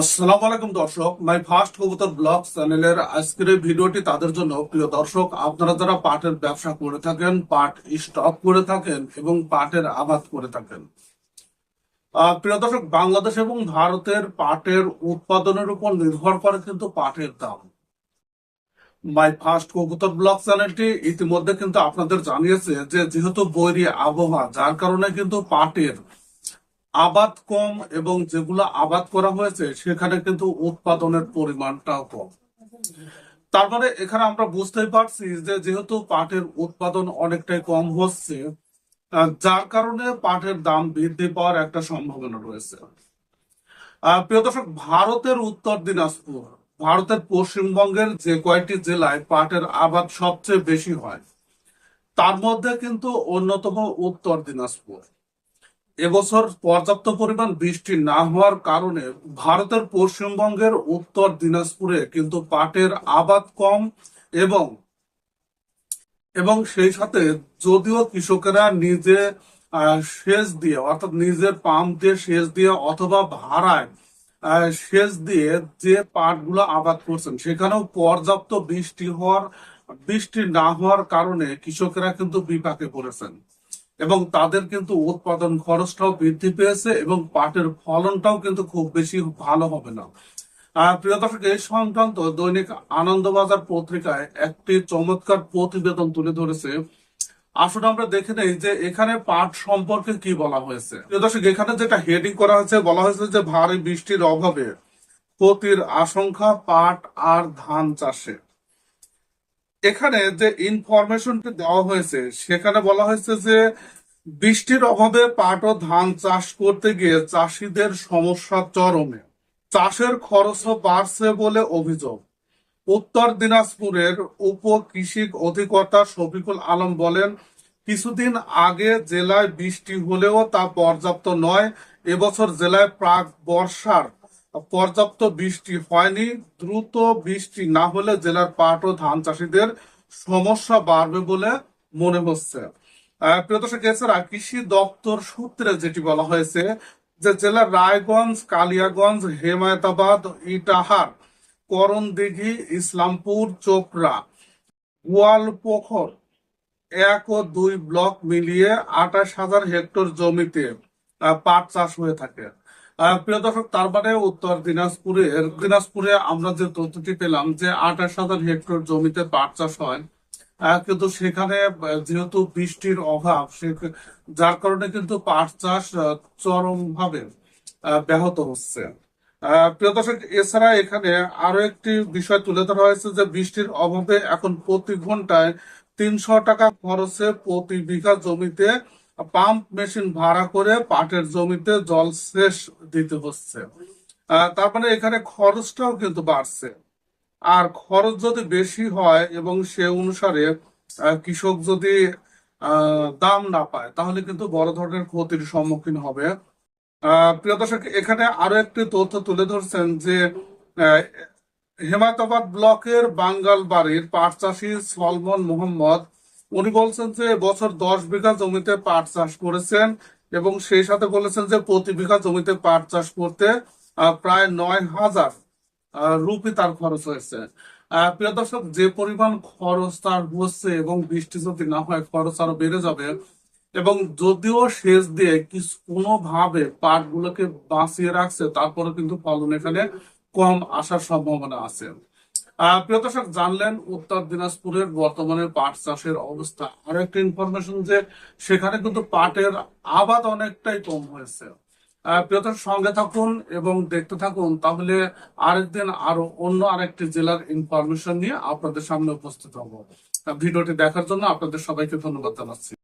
আসসালামু আলাইকুম দর্শক, মাই ফার্স্ট কবুতর ব্লগ চ্যানেলের আজকের ভিডিওটি তাদের জন্য প্রিয় দর্শক, আপনারা যারা পাটের ব্যবসা করে থাকেন, পাট স্টক করে থাকেন এবং পাটের আবাদ করে থাকেন। প্রিয় দর্শক, বাংলাদেশ এবং ভারতের পাটের উৎপাদনের উপর নির্ভর করে কিন্তু পাটের দাম। মাই ফার্স্ট কবুতর ব্লগ চ্যানেলটি ইতিমধ্যে কিন্তু আপনাদের জানিয়েছে যে, যেহেতু বৈরী আবহাওয়া, যার কারণে কিন্তু পাটের আবাদ কম এবং যেগুলো আবাদ করা হয়েছে, সেখানে কিন্তু উৎপাদনের পরিমাণটাও কম। তার মানে এখানে আমরা বুঝতেই পারছি যে যেহেতু পাটের উৎপাদন অনেকটাই কম হচ্ছে যার কারণে পাটের দাম বৃদ্ধি পাওয়ার একটা সম্ভাবনা রয়েছে। প্রিয় দর্শক, ভারতের উত্তর দিনাজপুর, ভারতের পশ্চিমবঙ্গের যে কয়েকটি জেলায় পাটের আবাদ সবচেয়ে বেশি হয়। তার মধ্যে কিন্তু অন্যতম উত্তর দিনাজপুর। এবছর পর্যাপ্ত পরিমাণ বৃষ্টি না হওয়ার কারণে ভারতের পশ্চিমবঙ্গের উত্তর দিনাজপুরে কিন্তু পাটের আবাদ কম এবং এবং সেই সাথে যদিও কৃষকেরা নিজে সেচ দিয়ে, অর্থাৎ নিজের পাম্প দিয়ে সেচ দিয়ে অথবা ভাড়ায় সেচ দিয়ে যে পাটগুলো আবাদ করছেন, সেখানেও পর্যাপ্ত বৃষ্টি হওয়ার, বৃষ্টি না হওয়ার কারণে কৃষকেরা কিন্তু বিপাকে পড়েছেন। এবং তাদের কিন্তু উৎপাদন খরচটাও বৃদ্ধি পেয়েছে এবং পাটের ফলনটাও কিন্তু খুব বেশি ভালো হবে না। প্রিয় দর্শক এই সংক্রান্ত দৈনিক আনন্দবাজার পত্রিকায় একটি চমৎকার প্রতিবেদন তুলে ধরেছে। আসলে আমরা দেখে নেই যে এখানে পাট সম্পর্কে কি বলা হয়েছে। প্রিয় দর্শক, এখানে যেটা হেডিং করা হয়েছে, বলা হয়েছে যে ভারী বৃষ্টির অভাবে ক্ষতির আশঙ্কা পাট আর ধান চাষে। এখানে যে ইনফরমেশনটি দেওয়া হয়েছে, সেখানে বলা হয়েছে যে বৃষ্টির অভাবে পাট ও ধান চাষ করতে গিয়ে চাষিদের সমস্যা চরমে। চাষের খরচও বাড়ছে বলে অভিযোগ। উত্তর দিনাজপুরের উপ কৃষি অধিকর্তা শফিকুল আলম বলেন, কিছুদিন আগে জেলায় বৃষ্টি হলেও তা পর্যাপ্ত নয়, এবছর জেলায় প্রাক বর্ষার পর্যাপ্ত বৃষ্টি হয়নি দ্রুত বৃষ্টি না হলে জেলার পাট ও ধান চাষিদের সমস্যা বাড়বে বলে মনে হচ্ছে। আহ, প্রিয় দর্শক এছাড়া কৃষি দপ্তর সূত্রে যেটি বলা হয়েছে যে জেলার রায়গঞ্জ কালিয়াগঞ্জ হেমায়তাবাদ ইটাহার করণদিঘি ইসলামপুর চোপড়া গোয়ালপোখর এক ও দুই ব্লক মিলিয়ে আঠাশ হাজার হেক্টর জমিতে পাট চাষ হয়ে থাকে। প্রিয় দর্শক, তার মানে উত্তর দিনাজপুরের দিনাজপুরে আমরা যে তথ্যটি পেলাম যে আঠাশ হাজার হেক্টর জমিতে পাট চাষ হয় কিন্তু সেখানে যেহেতু বৃষ্টির অভাব, সে যার কারণে কিন্তু পাট চাষ চরম ভাবে ব্যাহত হচ্ছে। প্রিয় দর্শক, এছাড়া এখানে আরও একটি বিষয় তুলে ধরা হয়েছে যে বৃষ্টির অভাবে এখন প্রতি ঘন্টায় তিনশো টাকা খরচে প্রতি বিঘা জমিতে পাম্প মেশিন ভাড়া করে পাটের জমিতে জল সেচ দিতে হচ্ছে। তার মানে এখানে খরচটাও কিন্তু বাড়ছে। আর খরচ যদি বেশি হয় এবং সে অনুসারে কৃষক যদি দাম না পায় তাহলে কিন্তু বড় ধরনের ক্ষতির সম্মুখীন হবে। প্রিয় দর্শক এখানে আরও একটি তথ্য তুলে ধরছেন যে আহ, হেমায়তাবাদ ব্লকের বাঙ্গাল বাড়ির পাট চাষি সলমন মোহাম্মদ উনি বলছেন যে বছর দশ বিঘা জমিতে পাট চাষ করেছেন এবং সেই সাথে বলেছেন যে প্রতি বিঘা জমিতে পাট চাষ করতে প্রায় নয় হাজার রুপি তার খরচ হয়েছে। প্রিয় দর্শক, যে পরিমাণ খরচ তার হচ্ছে এবং বৃষ্টি যদি না হয়, খরচ আরও বেড়ে যাবে। এবং যদিও সেচ দিয়ে কিছু কোনোভাবে পাটগুলোকে বাঁচিয়ে রাখছে তারপরে কিন্তু ফলন এখানে কম আসার সম্ভাবনা আছে। প্রিয় দর্শক, জানলেন উত্তর দিনাজপুরের বর্তমানে পাট চাষের অবস্থা। আর একটা ইনফরমেশন যে সেখানে কিন্তু পাটের আবাদ অনেকটাই কম হয়েছে। প্রিয় সঙ্গে থাকুন এবং দেখতে থাকুন, তাহলে আরেকদিন আরও অন্য আরেকটি জেলার ইনফরমেশন নিয়ে আপনাদের সামনে উপস্থিত হব। ভিডিওটি দেখার জন্য আপনাদের সবাইকে ধন্যবাদ জানাচ্ছি।